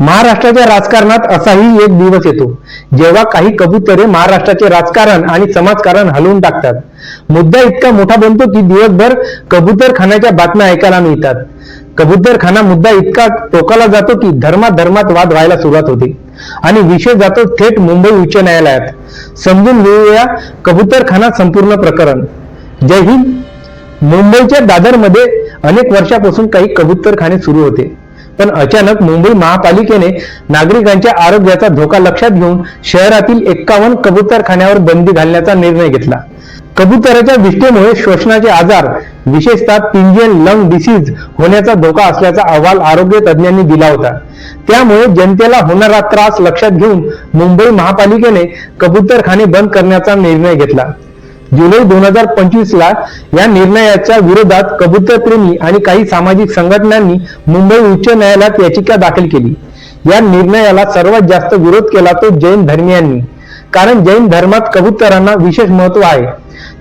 महाराष्ट्राच्या राजकारणात असाही एक दिवस येतो जेव्हा काही कबुतरे महाराष्ट्राचे राजकारण आणि समाजकारण हलवून टाकतात. मुद्दा इतका मोठा बनतो की दिवसभर कबूतर खाण्याच्या बातम्या ऐकायला मिळतात. कबुतरखाना मुद्दा इतका टोकाला जातो की धर्माधर्मात वाद व्हायला सुरुवात होते आणि विषय जातो थेट मुंबई उच्च न्यायालयात. समजून घेऊया कबुतरखाना संपूर्ण प्रकरण. जय हिंद. मुंबईच्या दादरमध्ये अनेक वर्षापासून काही कबुतरखाने सुरू होते. पण अचानक मुंबई महापालिकेने नागरिकांच्या आरोग्याचा धोका लक्षात घेऊन शहरातील एक्कावन्न कबूतरखान्यावर बंदी घालण्याचा निर्णय घेतला. कबुतराच्या विष्ठेमुळे श्वसनाचे आजार विशेषतः पिंजन लंग डिसीज होण्याचा धोका असल्याचा अहवाल आरोग्य तज्ज्ञांनी दिला होता. त्यामुळे जनतेला होणारा त्रास लक्षात घेऊन मुंबई महापालिकेने कबूतरखाने बंद करण्याचा निर्णय घेतला. जुलै दोन हजार पंचवीस ला या निर्णयाच्या विरोधात कबूतरप्रेमी आणि काही सामाजिक संघटनांनी मुंबई उच्च न्यायालयात याचिका दाखल केली. या निर्णयाला सर्वात जास्त विरोध केला तो जैन धर्मियांनी कारण जैन धर्मात कबुतरांना विशेष महत्त्व आहे.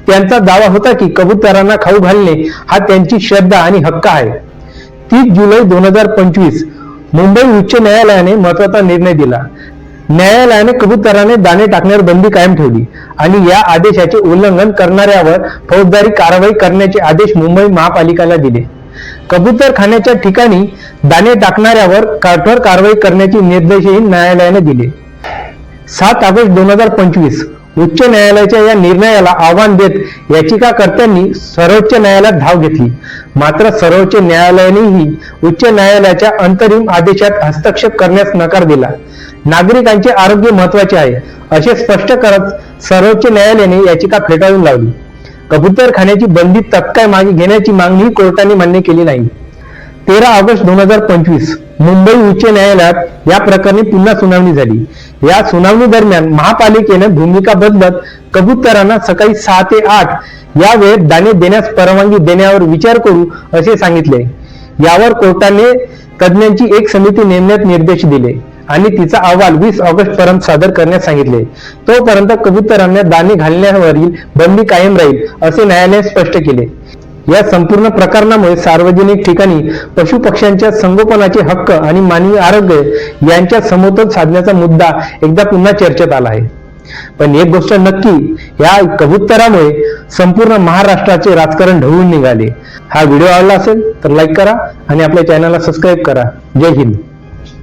त्यांचा दावा होता की कबुतरांना खाऊ घालणे हा त्यांची श्रद्धा आणि हक्क आहे. तीस जुलै दोन हजार पंचवीस मुंबई उच्च न्यायालयाने महत्त्वाचा निर्णय दिला. न्यायालयाने कबुतराने दाणे टाकण्यावर बंदी कायम ठेवली आणि या आदेशाचे उल्लंघन करणाऱ्यावर फौजदारी कारवाई करण्याचे आदेश मुंबई महापालिकेला दिले. कबूतरखान्याच्या ठिकाणी दाणे टाकणाऱ्यावर कठोर कारवाई करण्याचे निर्देशही न्यायालयाने दिले. सात ऑगस्ट दोन हजार पंचवीस उच्च न्यायालयाच्या या निर्णयाला आव्हान देत याचिकाकर्त्यांनी सर्वोच्च न्यायालयात धाव घेतली. मात्र सर्वोच्च न्यायालयानेही उच्च न्यायालयाच्या अंतरिम आदेशात हस्तक्षेप करण्यास नकार दिला. नागरिकांचे आरोग्य महत्त्वाचे आहे असे स्पष्ट करत सर्वोच्च न्यायालयाने याचिका फेटाळून लावली. कबूतरखान्याची बंदी तत्काळ मागे घेण्याची मागणी कोर्टाने मान्य केली नाही. तेरा ऑगस्ट दोन हजार पंचवीस मुंबई उच्च न्यायालयात या प्रकरणी पुन्हा सुनावणी झाली. या सुनावणी दरम्यान महापालिकेने भूमिका बदलत कबुतरांना सकाळी सहा ते आठ या वेळेत दाणे देण्यास परवानगी देण्यावर विचार करू असे सांगितले. यावर कोर्टाने तज्ज्ञांची एक समिती नेमण्यात निर्देश दिले आणि तिचा अहवाल वीस ऑगस्ट पर्यंत सादर करण्यास सांगितले. तोपर्यंत कबुतरांना दाणे घालण्यावरील बंदी कायम राहील असे न्यायालयाने स्पष्ट केले. या संपूर्ण प्रकरणामुळे सार्वजनिक ठिकाणी पशु पक्ष्यांच्या संगोपनाचे हक्क आणि मानवी आरोग्य यांच्या समतोल साधण्याचा मुद्दा एकदा पुन्हा चर्चेत आला आहे. पण एक गोष्ट नक्की या कबुतरामुळे संपूर्ण महाराष्ट्राचे राजकारण ढवळून निघाले. हा व्हिडिओ आवडला असेल तर लाईक करा आणि आपल्या चॅनलला सबस्क्राईब करा. जय हिंद.